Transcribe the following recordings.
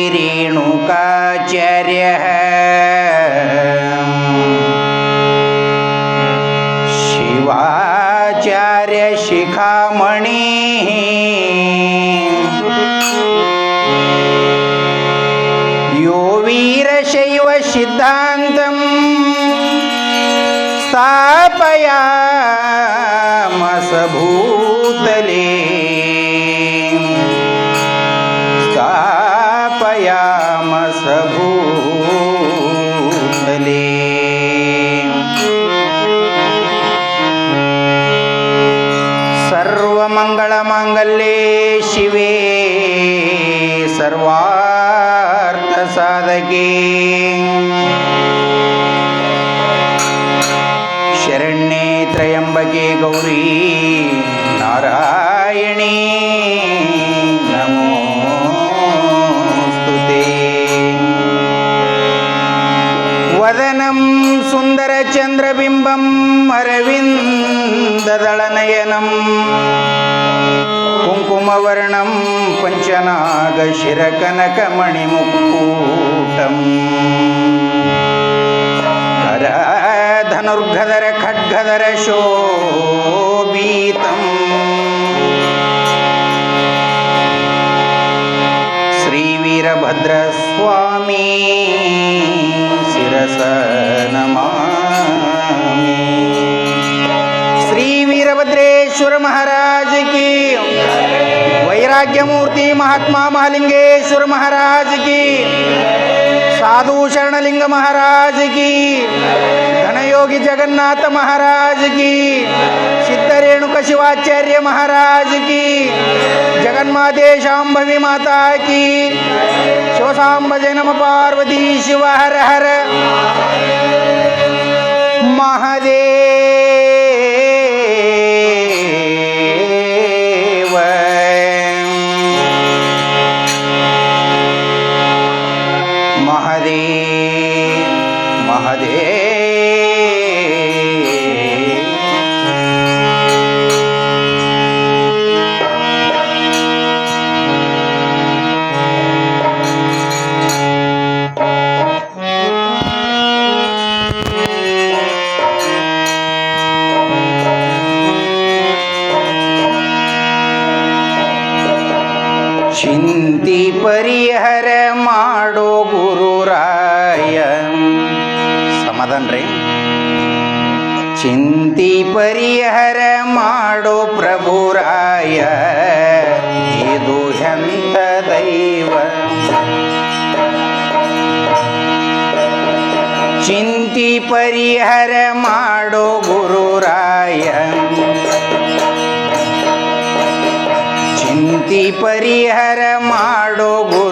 श्रीरेणुकाचार्यः। शिवाचार्यशिखामणिः। यो वीरशैव सिद्धान्तं स्थापयामस भूतले नारायणी नमोऽस्तु ते वदनं सुन्दरचन्द्रबिम्बम् अरविन्ददळनयनं कुङ्कुमवर्णं पञ्चनागशिरकनकमणिमुक्कूटम् धनुर्धर खड्गधर शोभीतम् श्रीवीरभद्रस्वामी शिरस नमामि। श्रीवीरभद्रेश्वर महाराज की वैराग्यमूर्ति महात्मा महालिंगेश्वर महाराज की साधु शरणलिंग महाराज की धनयोगी जगन्नाथ महाराज की। सिद्ध रेणुक शिवाचार्य महाराज की। जगन्माते शाम्भवी माता की। शिवसांब नम पार्वती शिव हर हर। महादेव। ಪರಿಹರ ಮಾಡೋ ಗುರುರಾಯ. ಸಮಾಧಾನ್ರಿ ಚಿಂತಿ ಪರಿಹರ ಮಾಡೋ ಪ್ರಭುರಾಯ. ಇದು ಎಂತ ದೈವ. ಚಿಂತಿ ಪರಿಹರ ಮಾಡೋ ಗುರುರಾಯ. ಚಿಂತಿ ಪರಿಹರ ಮಾಡೋ ಗುರುರಾಯ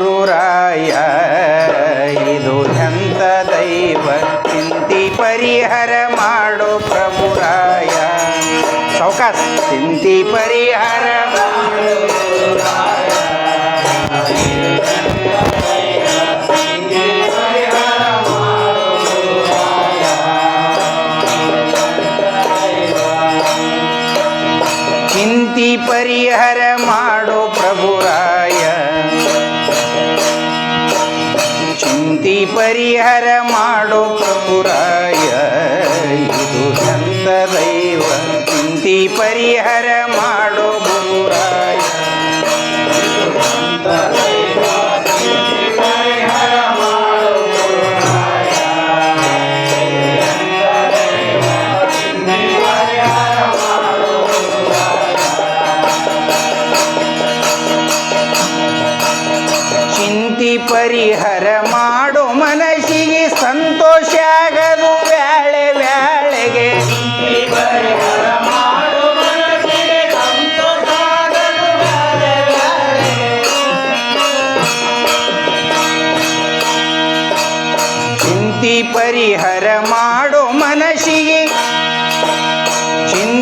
ಸೌಕಾಸ್ ಚಿಂತಿ ಪರಿಹರ ಮಾಡೋ ಗುರುರಾಯ. ಚಿಂತಿ ಪರಿಹರ ಮಾಡೋ ಪ್ರಭುರಾಯ ಚಿಂತಿ ಪರಿಹರ ಮಾಡೋ ಪ್ರಭುರಾಯ ಇದು ಸಂತ ದೈವ ಚಿಂತಿ ಪರಿಹರ ಮಾಡೋ.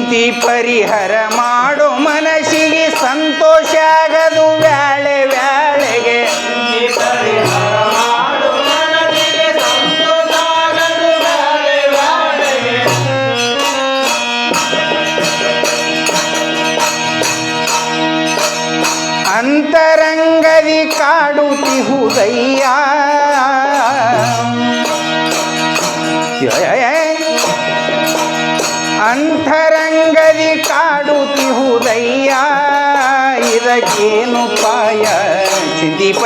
ಚಿಂತಿ ಪರಿಹರ ಮಾಡು ಮನಸ್ಸಿಗೆ ಸಂತೋಷ ಆಗದು ವ್ಯಾಳೆ ವ್ಯಾಳೆಗೆ ಅಂತರಂಗದಿ ಕಾಡುತ್ತಿಹುದಯ್ಯ ಚಿಂತಿ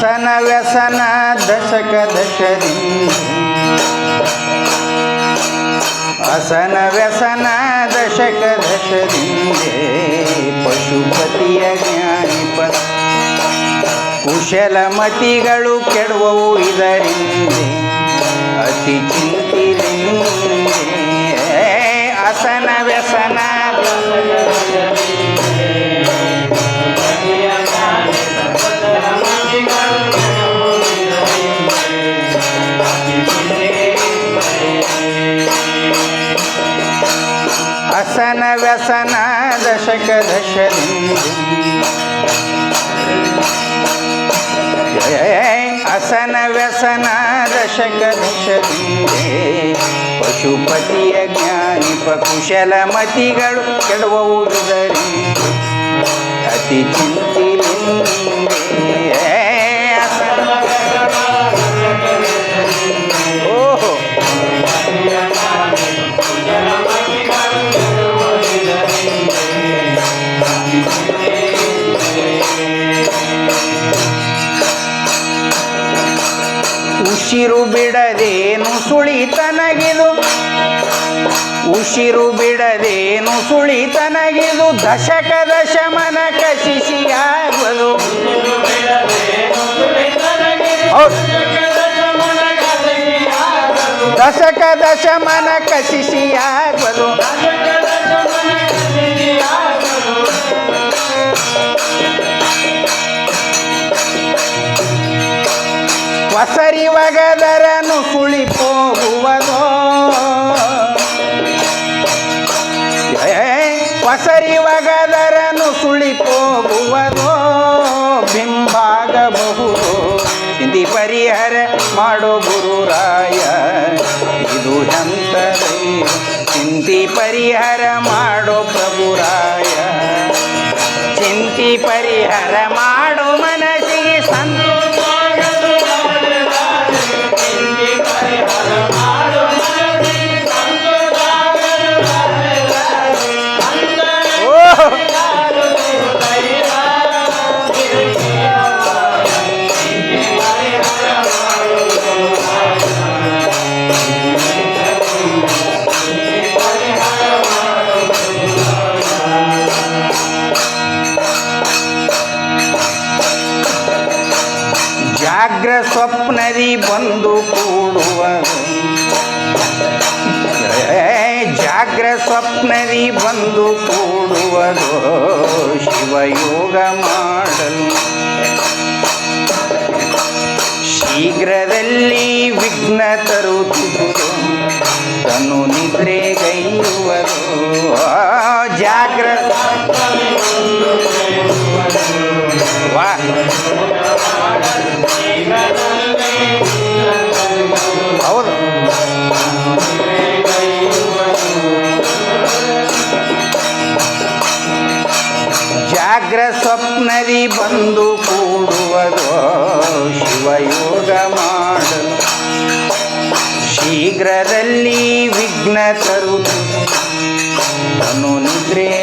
ಅಸನ ವ್ಯಸನ ದಶಕ ದಶರಿ. ಅಸನ ವ್ಯಸನ ದಶಕ ದಶರಿ. ಪಶುಪತಿಯ ಜ್ಞಾನಿಪದ ಕುಶಲ ಮತಿಗಳು ಕೆಡುವವು ಇದರಿಂದ. ಅತಿ ಚಿಂತಿಲಿಂದೆ ವ್ಯಸನ ದಶಕ ಅಸನ ವ್ಯಸನ ದಶಕ ಪಶುಪತಿಯ ಜ್ಞಾನಿಪ ಪಕುಶಲ ಮತಿಗಳು ಇದರಿಂದ ಅತಿ ಚಿಂತಿಲಿಂದೆ ಉಸಿರು ಬಿಡದೇನು ಸುಳಿತನಗಿದು? ಉಸಿರು ಬಿಡದೇನು ಸುಳಿತನಗಿದು? ದಶಕ ದಶಮನ ಕಶಿಸಿಯಾಗುವುದು. ದಶಕ ದಶಮನ ಕಶಿಸಿಯಾಗುವುದು ವಸರಿ ಒಗದರನು ಸುಳಿ ಹೊಸರಿ ವಗದರನು ಒಗದರನು ಸುಳಿ ಹೋಗುವುದೋ ಬಿಂಬಾಗಬಹುದು. ಇಂದಿ ಪರಿಹಾರ ಮಾಡೋ ಗುರುರಾಯ, ಇದು ನಂತರ ಚಿಂತಿ ಪರಿಹಾರ ಮಾಡೋ ಪ್ರಭುರಾಯ, ಚಿಂತಿ ಪರಿಹರ ಸ್ವಪ್ನದಿ ಬಂದು ಕೂಡುವ. ಜಾಗ್ರ ಸ್ವಪ್ನರಿ ಬಂದು ಕೂಡುವುದು ಶಿವಯೋಗ ಮಾಡಲು. ಶೀಘ್ರದಲ್ಲಿ ವಿಘ್ನ ತರುತ್ತಿದ್ದು ತನು ನಿದ್ರೆ ನಿದ್ರೆಗೈಯುವುದು ಜಾಗ್ರ. ವಾ. ಸ್ವಪ್ನದಿ ಬಂದು ಕೂಡುವರು ಶಿವಯೋಗ ಮಾಡಲು ಶೀಘ್ರದಲ್ಲಿ ವಿಘ್ನ ತರು ನಿದ್ರೆಗೈಯುವುದು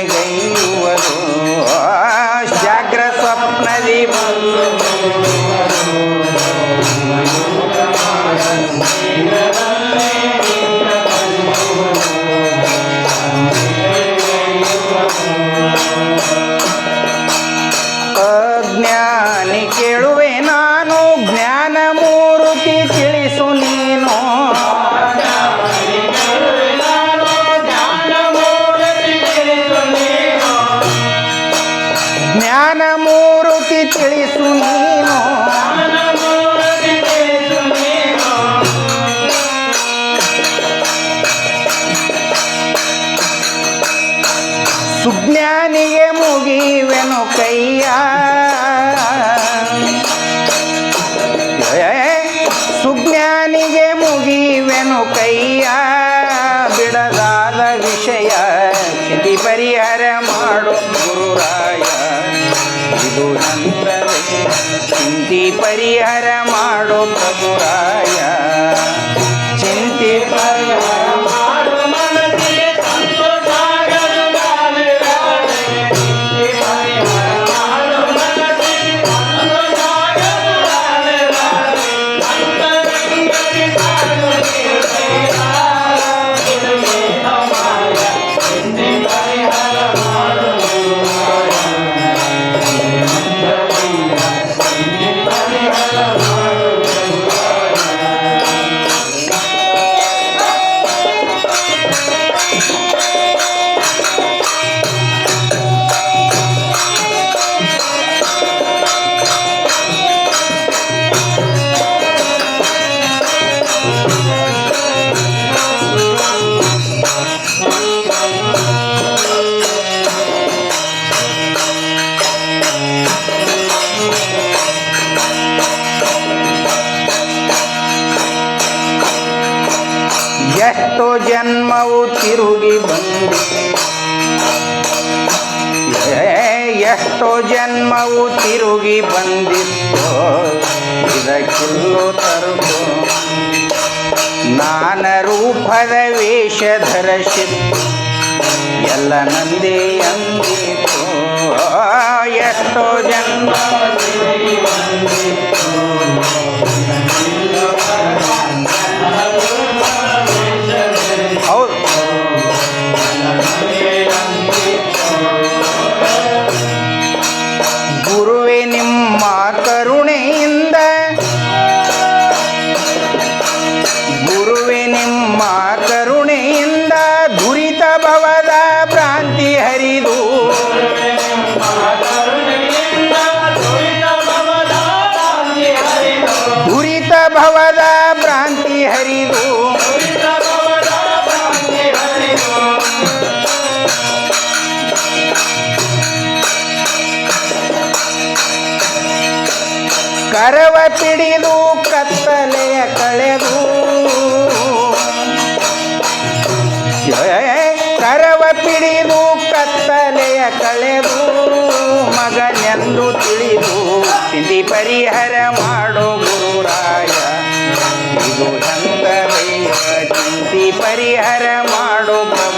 ಮುಗಿವೆನು ಕೈಯ ಬಿಡದಾದ ವಿಷಯ. ಸ್ಥಿತಿ ಪರಿಹಾರ ಮಾಡು ಗುರುರಾಯ. ಇದು ಚಿಂತಿ ಪರಿಹಾರ ಮಾಡು ಪ್ರಭುರಾಯ. ಚಿಂತಿ ಪರಿಹಾರ ಬಂದಿತ್ತು? ಇದಕ್ಕಿಲ್ಲೋ ತರುಕು ನಾನ ರೂಪದ ವೇಷ ಎಲ್ಲ ನಂದಿ ಅಂದಿತ್ತು ಎಷ್ಟೋ ಜನ್ಮ ಕಳೆದು ಮಗನೆಂದು ತಿಳಿದು ಸ್ಥಿತಿ ಪರಿಹಾರ ಮಾಡೋ ಗುರುರಾಯ. ಇದು ಸಂತವೆಯ ಚಿಂತಿ ಪರಿಹಾರ ಮಾಡೋ ಪ್ರಭುರಾಯ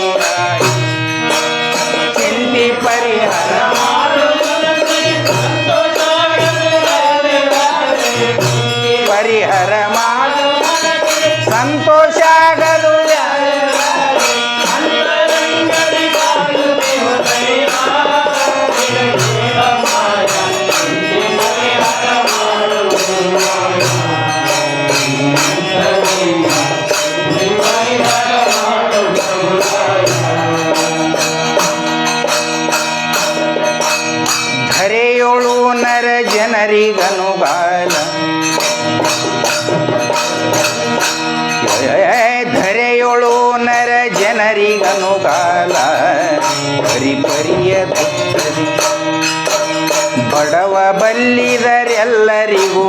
ಬಡವ ಬಲ್ಲಿದರೆಲ್ಲರಿಗೂ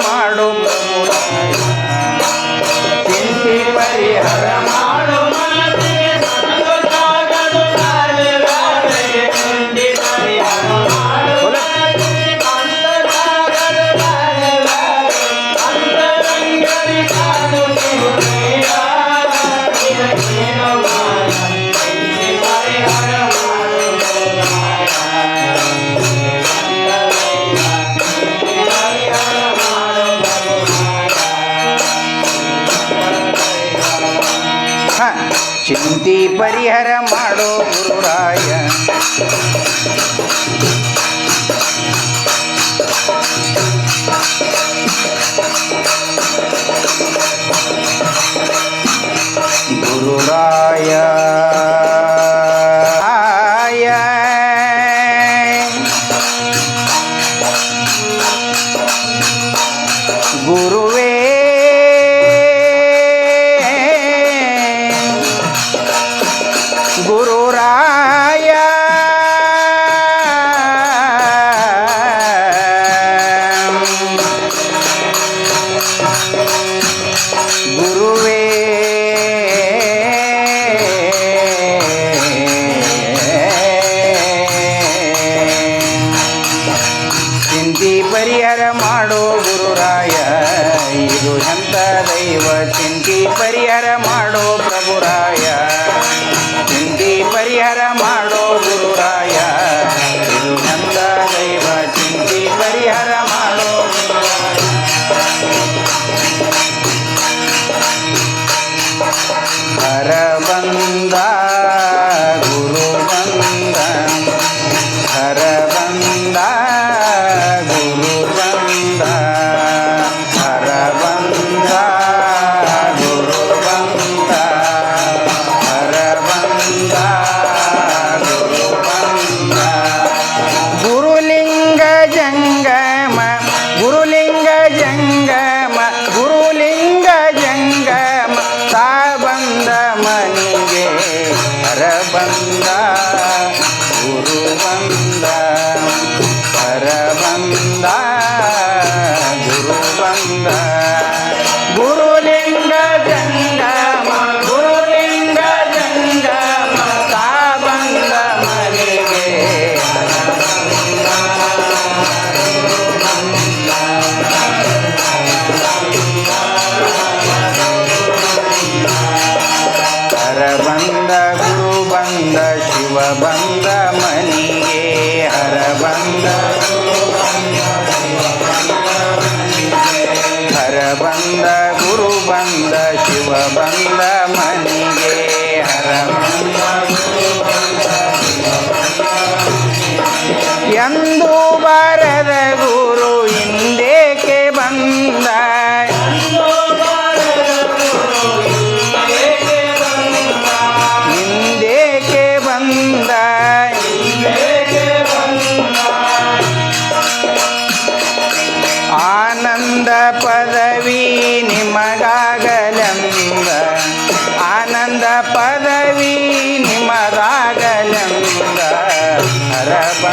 ಮಾಡೋ ಗುರುರಾಯ ಚಿಂತಿ ಪರಿಹಾರ ಬಂದ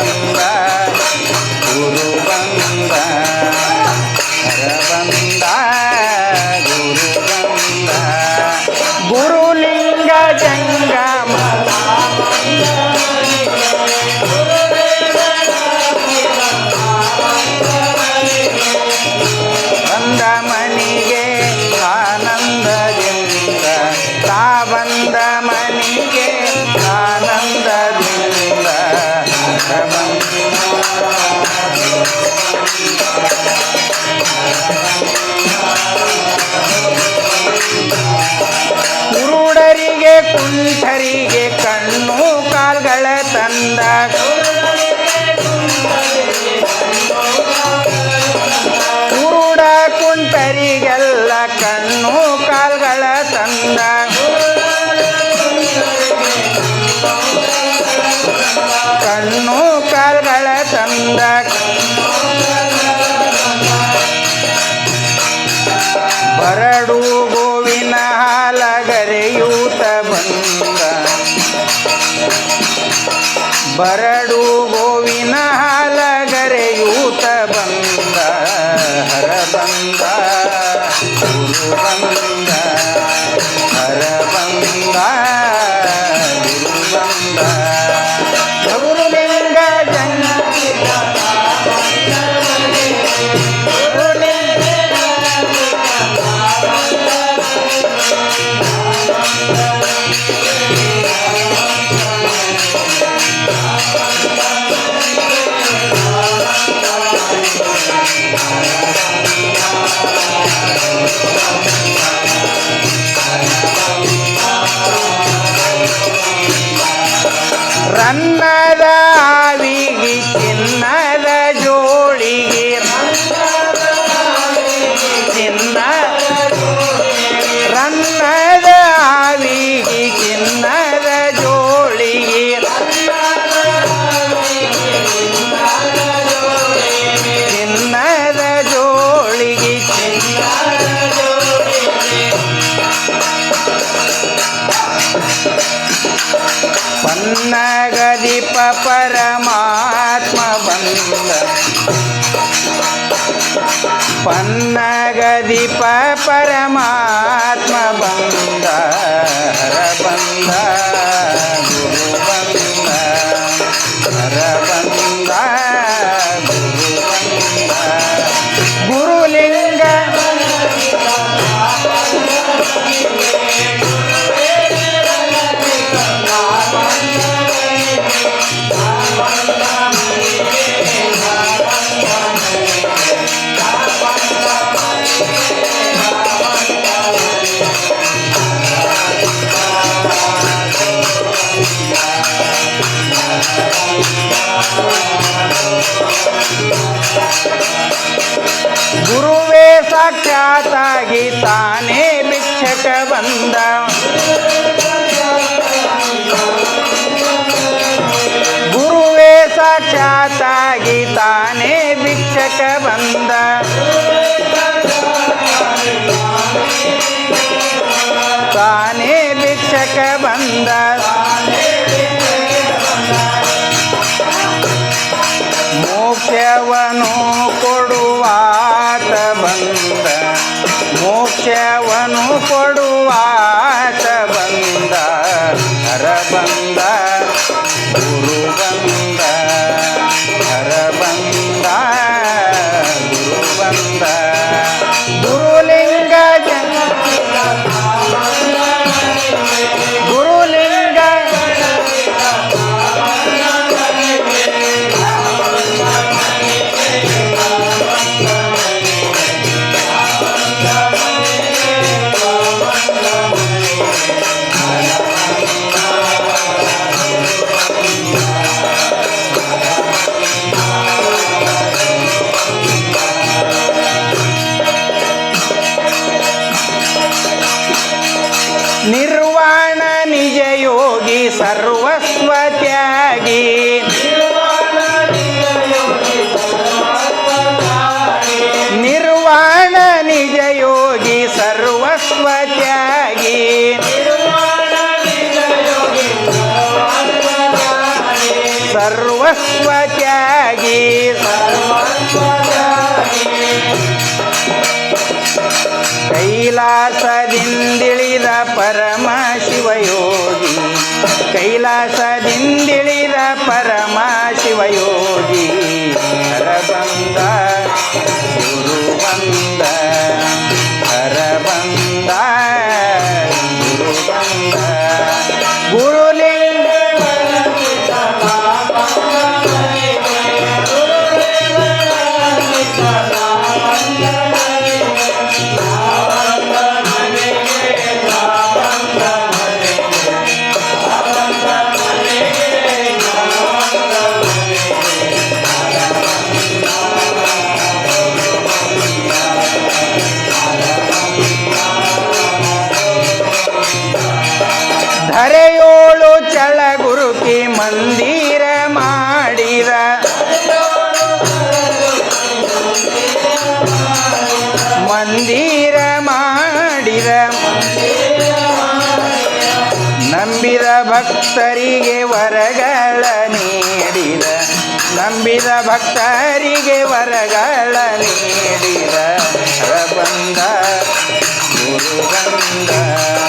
ಗಂಗಾ ಬಂದಕ್ ಬರಡು ಗೋವಿನ ಹಾಲಗರೆಯೂತ ಬಂದ. ಬರ Run. Yeah. चंदा गुरुवे साक्षाता गीताने भिक्षक बंद ताने भिक्षक बंद ಸರ್ವಸ್ವ ತ್ಯಾಗಿ. ಭಕ್ತರಿಗೆ ವರಗಳ ನೀಡಿದ ಬಂದ ಗುರು ಬಂದ ಹರಬಂದ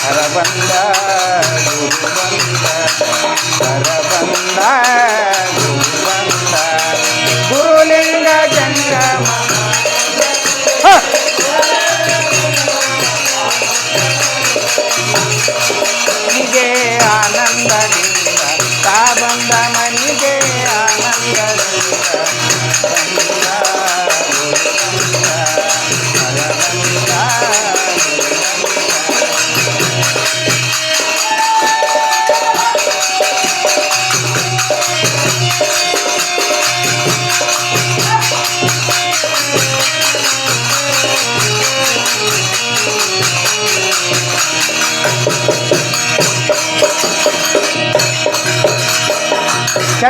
ಹರ ಬಂದ ಗುರು ಬಂದ ಹರ ಬಂದ ಗುರು ಬಂದ ಗುರುಲಿಂಗ ಜಂಗಮ ಹ! ಮನಿಗೆ ಆನಂದದಿಂದ ಬಂದ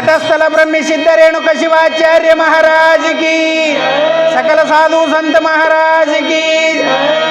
छठस्थल ब्रह्मी सिद्ध रेणुक शिवाचार्य महाराज की सकल साधु संत महाराज की